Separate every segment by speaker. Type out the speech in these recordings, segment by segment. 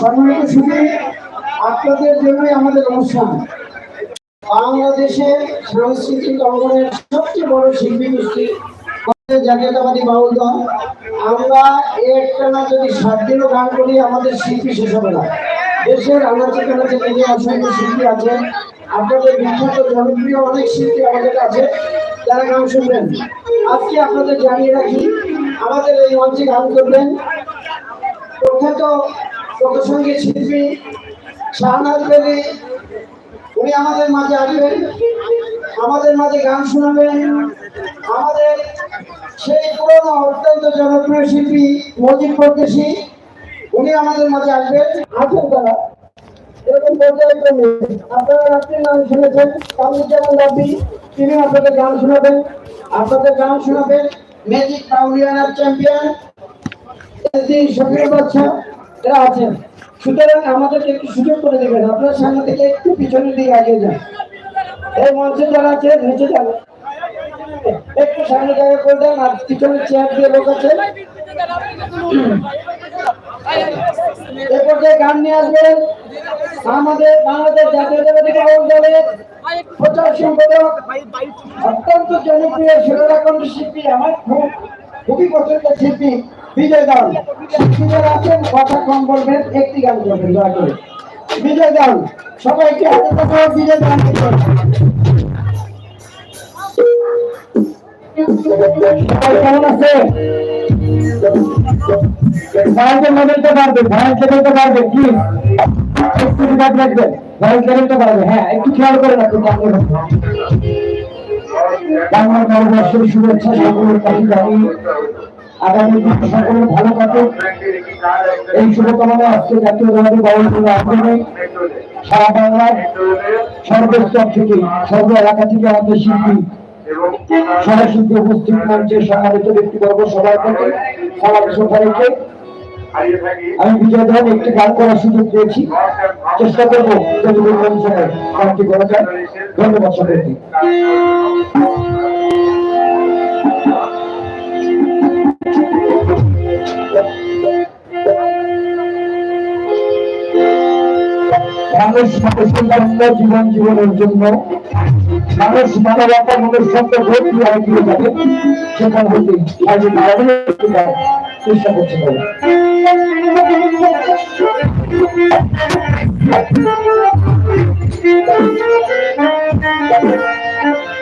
Speaker 1: সম্মানিত আপনাদের জন্যই আমাদের অনুষ্ঠান। বাংলাদেশের সাংস্কৃতিক অঙ্গনের সবচেয়ে বড় শিল্পী গোষ্ঠী জাতীয়তাবাদী বাউল দল। আমরা একটানা যদি সাত দিনও গান করি, আমাদের শিল্পী শেষ হবে না। দেশের আনাচে কানাচে থেকে অসংখ্য শিল্পী আছে, আপনাদের বিখ্যাত, জনপ্রিয় অনেক শিল্পী আমাদের আছে যারা গান শুনবেন। আজকে আপনাদের জানিয়ে রাখি, আমাদের এই মঞ্চে গান করবেন প্রখ্যাত লোকসঙ্গীত শিল্পী শাহনাজ বেলি উনি আমাদের মাঝে আসবেন। আমাদের মাঝে গান শোনাবেন। আমাদের সেই পুরনো অত্যন্ত জনপ্রিয় শিল্পী মজিদ পরদেশি উনি আমাদের মাঝে আসবেন। আছেন তারা এরকম পর্যায়ক্রমে আপনারা রাত্রির নাম শুনেছেন কামরুজ্জামান রাব্বি তিনি আপনাদের গান শোনাবেন আপনাদের গান শোনাবেন। ম্যাজিক পাউলিয়ানার চ্যাম্পিয়ন এসডি শফিউল এরা আছেন। সুতরাং আমাদেরকে একটু সুযোগ করে দেবেন। আপনার সামনে থেকে একটু পিছনের দিকে এগিয়ে যান। এই মঞ্চে যারা আছে নিচে যান। একটু সামনে জায়গা করে দেন আর পিছনে চেয়ার দিয়ে লোক আছে। এরপর যে গান নিয়ে আসবেন আমাদের বাংলাদেশ জাতীয়তাবাদী বাউল দলের প্রচার সম্পাদক, অত্যন্ত জনপ্রিয় শিল্পী, আমার খুব খুবই পছন্দের শিল্পী। বিজয় দান শিল্পীরা কথা সবাইকে হাতে থাকো বিজয় দান কেমন আছে? ভাইকে বলতে পারবে, ভাইকে বলতে পারবে কি একটু বিভাগ রাখবেন ভাইকে বলতে পারবে। হ্যাঁ একটু খেয়াল করে রাখুন বাংলা আগামী দিন সকলের ভালো কাটুক। এই শুভকামনা আজকে জাতীয় জনতা কোনো আন্দোলনে সারা বাংলার সর্বস্তর থেকে সর্ব এলাকা থেকে আমাদের শিল্পী সরাসরি উপস্থিত মঞ্চের সম্মানিত ব্যক্তিবর্গ সবার প্রতি। আমি বিজয় ধরন একটি গান করার সুযোগ পেয়েছি। চেষ্টা করব গানটি করা যায় ধন্যবাদ সবাইকে। মানুষ মানুষের জন্য, জীবন জীবনের জন্য, মানুষ মানবতা মনুষ্যত্ব সঙ্গে ভর্তি এগিয়ে যাবে সেখান হতে আজ চেষ্টা করতে Thank আমি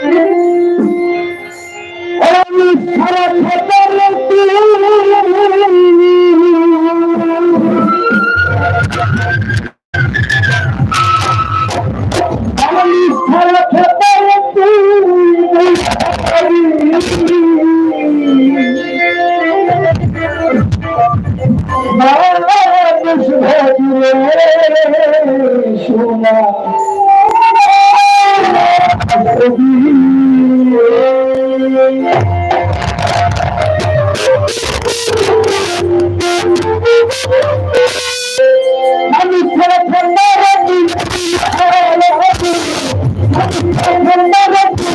Speaker 1: সোনা আমি ছেলে ঠান্ডা রাখি ঠান্ডা রাখি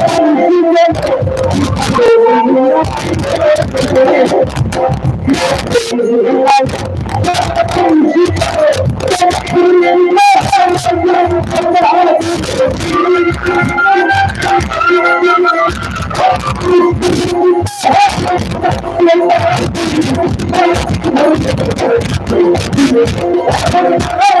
Speaker 1: I'm sorry.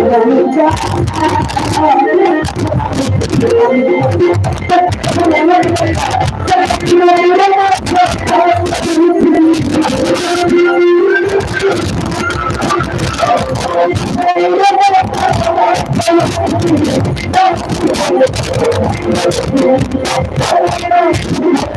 Speaker 1: ধন্যবাদ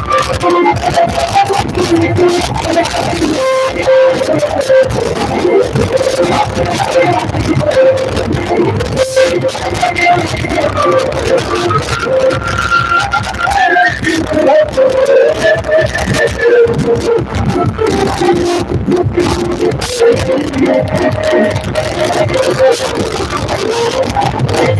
Speaker 1: লোক থাকবেন না, একজন লোক দয়া করে আমাকে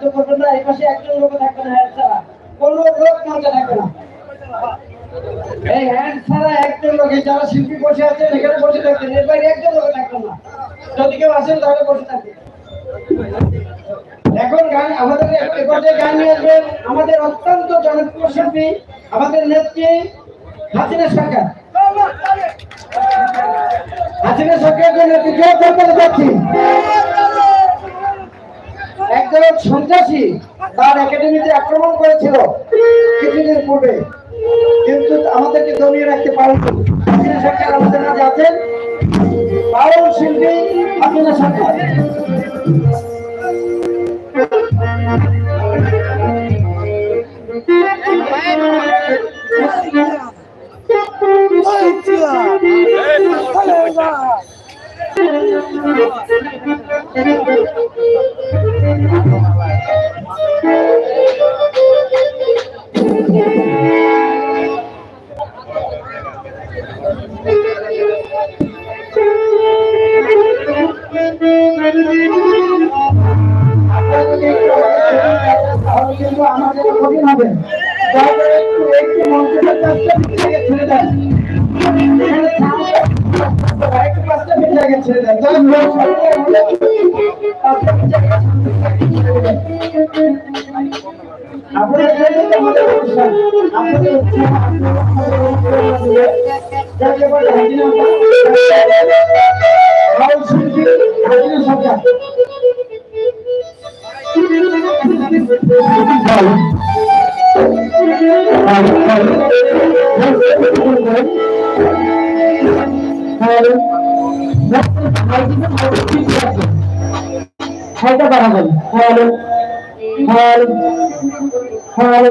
Speaker 1: বলতে করবেন না, এই পাশে একজন লোক থাকবে না হ্যান্ড ছাড়া। কোন লোক মঞ্চে থাকবে না। এই হ্যান্ড ছাড়া একজন লোক যারা শিল্পী বসে আছেন, এখানে বসে থাকবেন। এর বাইরে একজন লোক থাকবেন না। যদি কেউ আসেন, তাহলে বসে থাকবেন। এখন গান আমাদের পর্যায়ে গান নিয়ে আসবেন আমাদের অত্যন্ত জনপ্রিয় শিল্পী, আমাদের নেত্রী হাসিনা সরকার। হাসিনা করতে যাচ্ছি? একদল সন্ত্রাসী তার একাডেমিতে আক্রমণ করেছিল কিছুদিন পূর্বে। কিন্তু আমাদেরকে দমিয়ে রাখতে পারেন আছেন। বাউল শিল্পী আমিনা সরকার
Speaker 2: হালকা বাড়াবেন হ্যালো হ্যালো হ্যালো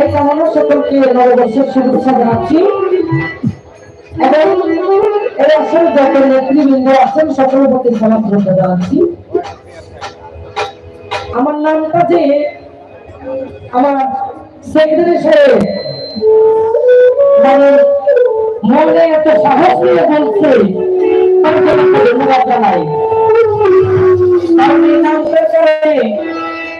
Speaker 2: এই কামনা সকলকে নববর্ষের শুভেচ্ছা জানাচ্ছি। এবং এই আসল যত নেতৃবৃন্দ আছেন, সকলের প্রতি সমর্থন জানাচ্ছি। আমার নামটা যে আমার সেক্রেটারি সাহেব মানে মনে এত সাহস নিয়ে বলছে আমি ধন্যবাদ জানাই। এই নামটার কারণে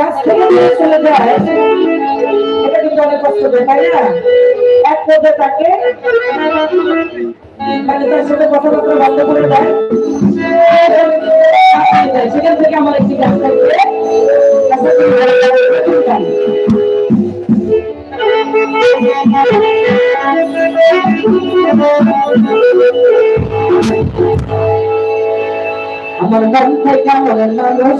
Speaker 2: কাছ থেকে এটা কিন্তু অনেক কষ্ট দেয় না? এক পদে তাকে মানে সাথে কথাবার্তা বন্ধ করে দেয়। সেখান থেকে আমার একটি গান থাকবে। আমার মন থেকে আমার মানুষ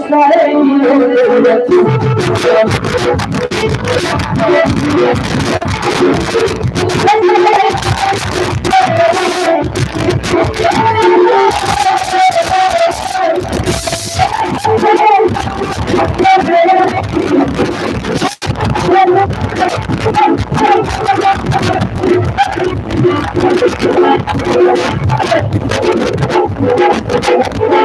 Speaker 2: Thank you.